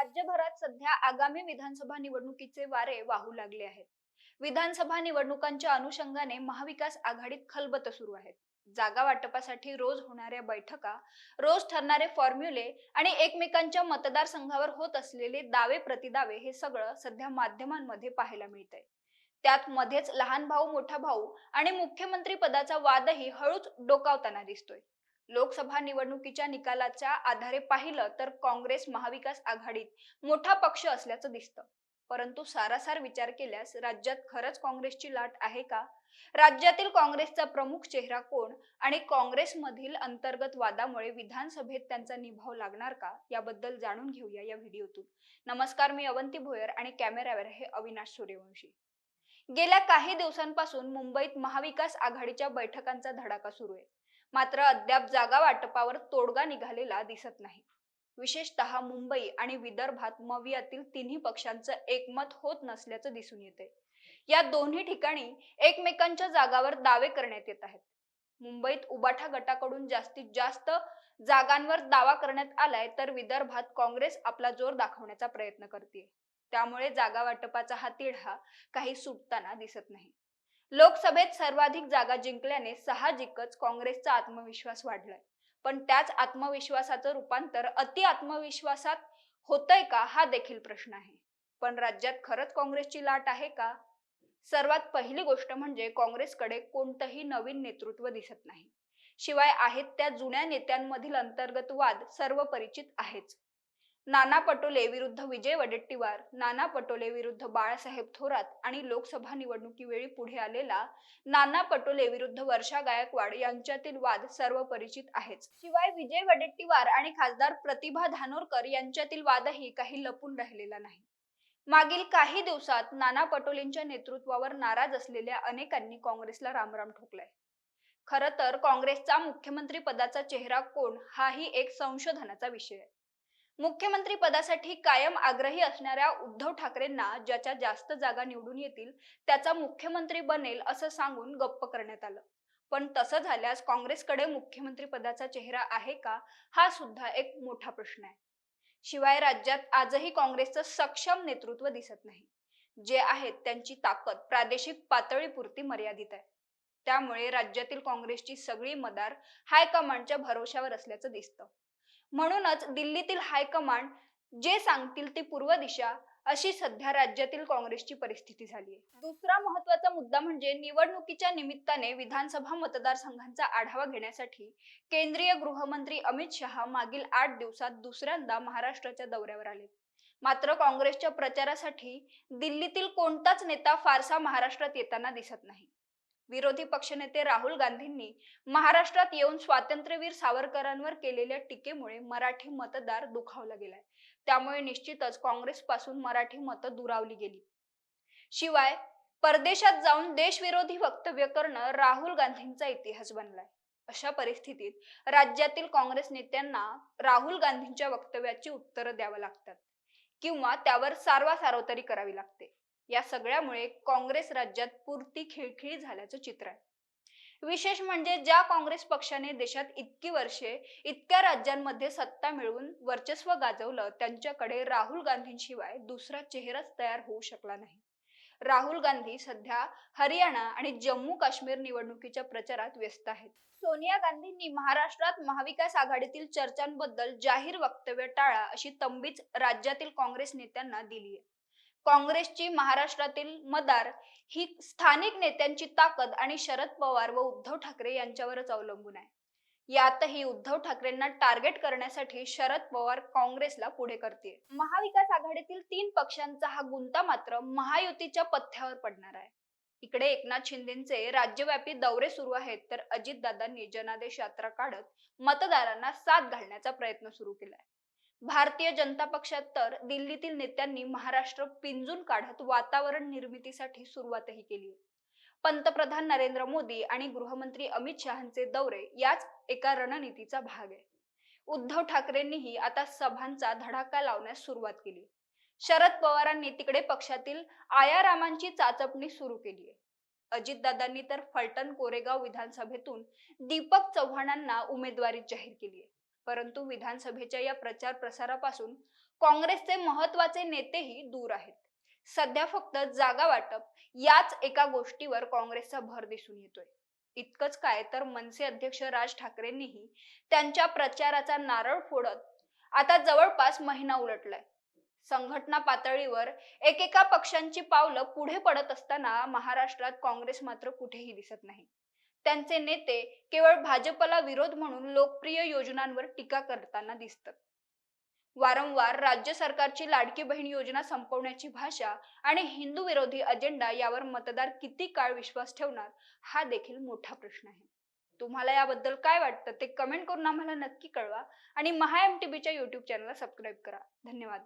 राज्यभरात सध्या आगामी विधानसभा निवडणुकीचे वारे वाहू लागले आहेत. विधानसभा निवडणुकांच्या अनुषंगाने महाविकास आघाडीत खलबत सुरू आहेत. जागा वाटपासाठी रोज होणाऱ्या बैठका रोज ठरणारे फॉर्म्युले आणि एकमेकांच्या मतदारसंघावर होत असलेले दावे प्रतिदावे हे सगळं सध्या माध्यमांमध्ये पाहायला मिळतंय. त्यात मध्येच लहान भाऊ मोठा भाऊ आणि मुख्यमंत्री पदाचा वादही हळूच डोकावताना दिसतोय. लोकसभा निवडणुकीच्या निकालाच्या आधारे पाहिलं तर काँग्रेस महाविकास आघाडीत मोठा पक्ष असल्याचं दिसतं. परंतु सारासार विचार केल्यास राज्यात खरंच काँग्रेसची लाट आहे का? राज्यातील काँग्रेसचा प्रमुख चेहरा कोण आणि काँग्रेसमधील अंतर्गत वादामुळे विधानसभेत त्यांचा निभाव लागणार का? याबद्दल जाणून घेऊया या व्हिडिओतून. नमस्कार मी अवंती भोयर आणि कॅमेऱ्यावर हे अविनाश सूर्यवंशी. गेल्या काही दिवसांपासून मुंबईत महाविकास आघाडीच्या बैठकांचा धडाका सुरू आहे. मात्र अद्याप जागा वाटपावर तोडगा निघालेला दिसत नाही. विशेषतः मुंबई आणि विदर्भात मवियातील तिन्ही पक्षांचं एकमत होत नसल्याचं दिसून येते या दोन्ही ठिकाणी एकमेकांच्या जागावर दावे करण्यात येत आहेत. मुंबईत उबाठा गटाकडून जास्तीत जास्त जागांवर दावा करण्यात आलाय तर विदर्भात काँग्रेस आपला जोर दाखवण्याचा प्रयत्न करते त्यामुळे जागा वाटपाचा हा तिढा काही सुटताना दिसत नाही. लोकसभेत सर्वाधिक जागा जिंकल्याने साहजिकच काँग्रेसचा आत्मविश्वास वाढलाय. पण त्याच आत्मविश्वासाचं रूपांतर अति आत्मविश्वासात होतंय का हा देखील प्रश्न आहे. पण राज्यात खरंच काँग्रेसची लाट आहे का? सर्वात पहिली गोष्ट म्हणजे काँग्रेसकडे कोणतंही नवीन नेतृत्व दिसत नाही. शिवाय आहेत त्या जुन्या नेत्यांमधील अंतर्गत वाद सर्व परिचित आहेच. नाना पटोले विरुद्ध विजय वडेट्टीवार नाना पटोले विरुद्ध बाळासाहेब थोरात आणि लोकसभा निवडणुकीवेळी पुढे आलेला नाना पटोले विरुद्ध वर्षा गायकवाड यांच्यातील वाद सर्व परिचित आहेच शिवाय विजय वडेट्टीवार आणि खासदार प्रतिभा धानोरकर यांच्यातील वादही काही लपून राहिलेला नाही. मागील काही दिवसात नाना पटोलेंच्या नेतृत्वावर नाराज असलेल्या अनेकांनी काँग्रेसला रामराम ठोकलाय. खर तर काँग्रेसचा मुख्यमंत्री पदाचा चेहरा कोण हाही एक संशोधनाचा विषय आहे. मुख्यमंत्री पदासाठी कायम आग्रही असणाऱ्या उद्धव ठाकरेंना ज्याच्या जास्त जागा निवडून येतील त्याचा मुख्यमंत्री बनेल असं सांगून गप्प करण्यात आलं. पण तसं झाल्यास काँग्रेसकडे मुख्यमंत्री पदाचा चेहरा आहे का हा सुद्धा एक मोठा प्रश्न आहे. शिवाय राज्यात आजही काँग्रेसचं सक्षम नेतृत्व दिसत नाही. जे आहेत त्यांची ताकद प्रादेशिक पातळीपुरती मर्यादित आहे. त्यामुळे राज्यातील काँग्रेसची सगळी मदार हायकमांडच्या भरोशावर असल्याचं दिसतं. म्हणूनच दिल्लीतील हायकमांड जे सांगतील ती पूर्व दिशा अशी सध्या राज्यातील काँग्रेसची परिस्थिती झाली आहे दुसरा महत्त्वाचा मुद्दा म्हणजे निवडणुकीच्या निमित्ताने विधानसभा मतदारसंघांचा आढावा घेण्यासाठी केंद्रीय गृहमंत्री अमित शहा मागील आठ दिवसात दुसऱ्यांदा महाराष्ट्राच्या दौऱ्यावर आले मात्र काँग्रेसच्या प्रचारासाठी दिल्लीतील कोणताच नेता फारसा महाराष्ट्रात येताना दिसत नाही. विरोधी पक्षनेते राहुल गांधींनी महाराष्ट्रात येऊन स्वातंत्र्यवीर सावरकरांवर केलेल्या टीकेमुळे मराठी मतदार दुखावला गेलाय. त्यामुळे निश्चितच काँग्रेस पासून मराठी मतं दुरावली गेली. शिवाय परदेशात जाऊन देशविरोधी वक्तव्य करणं राहुल गांधींचा इतिहास बनलाय. अशा परिस्थितीत राज्यातील काँग्रेस नेत्यांना राहुल गांधींच्या वक्तव्याची उत्तरं द्यावं लागतात किंवा त्यावर सारवासारवतरी करावी लागते. या सगळ्यामुळे काँग्रेस राज्यात पुरती खिळखिळी झाल्याचं चित्र आहे. विशेष म्हणजे ज्या काँग्रेस पक्षाने देशात इतकी वर्षे इतक्या राज्यांमध्ये सत्ता मिळवून वर्चस्व गाजवलं त्यांच्याकडे राहुल गांधींशिवाय दुसरा चेहराच तयार होऊ शकला नाही. राहुल गांधी सध्या हरियाणा आणि जम्मू काश्मीर निवडणुकीच्या प्रचारात व्यस्त आहेत. सोनिया गांधींनी महाराष्ट्रात महाविकास आघाडीतील चर्चांबद्दल जाहीर वक्तव्य टाळा अशी तंबीच राज्यातील काँग्रेस नेत्यांना दिली आहे काँग्रेसची महाराष्ट्रातील मदार ही स्थानिक नेत्यांची ताकद आणि शरद पवार व उद्धव ठाकरे यांच्यावरच अवलंबून आहे. यातही उद्धव ठाकरेंना टार्गेट करण्यासाठी शरद पवार काँग्रेसला पुढे करते महाविकास आघाडीतील तीन पक्षांचा हा गुंता मात्र महायुतीच्या पथ्यावर पडणार आहे. इकडे एकनाथ शिंदेचे राज्यव्यापी दौरे सुरू आहेत तर अजितदादांनी जनादेश यात्रा काढत मतदारांना साथ घालण्याचा प्रयत्न सुरू केलाय. भारतीय जनता पक्षात तर दिल्लीतील नेत्यांनी महाराष्ट्र पिंजून काढत वातावरण निर्मितीसाठी सुरुवातही केली. पंतप्रधान नरेंद्र मोदी आणि गृहमंत्री अमित शहाचे दौरे याच एका रणनीतीचा भाग आहे. उद्धव ठाकरेंनीही आता सभांचा धडाका लावण्यास सुरुवात केली. शरद पवारांनी तिकडे पक्षातील आयारामांची चाचपणी सुरू केली आहे. अजितदादांनी तर फलटण कोरेगाव विधानसभेतून दीपक चव्हाणांना उमेदवारी जाहीर केली आहे. परंतु विधानसभेच्या या प्रचार प्रसारापासून काँग्रेसचे महत्त्वाचे नेतेही दूर आहेत. सध्या फक्त जागा वाटप याच एका गोष्टीवर काँग्रेसचा भर दिसून येतोय. इतकंच काय तर मनसे अध्यक्ष राज ठाकरेंनीही त्यांच्या प्रचाराचा नारळ फोडत आता जवळपास महिना उलटलाय. संघटना पातळीवर एकेका पक्षांची पावलं पुढे पडत असताना महाराष्ट्रात काँग्रेस मात्र कुठेही दिसत नाही. त्यांचे नेते केवळ भाजपला विरोध म्हणून लोकप्रिय योजनांवर टीका करताना दिसतात. वारंवार राज्य सरकारची लाडकी बहीण योजना संपवण्याची भाषा आणि हिंदू विरोधी अजेंडा यावर मतदार किती काळ विश्वास ठेवणार हा देखील मोठा प्रश्न आहे. तुम्हाला याबद्दल काय वाटतं ते कमेंट करून आम्हाला नक्की कळवा आणि महा एम टी बीच्या युट्यूब चॅनलला सबस्क्राईब करा. धन्यवाद.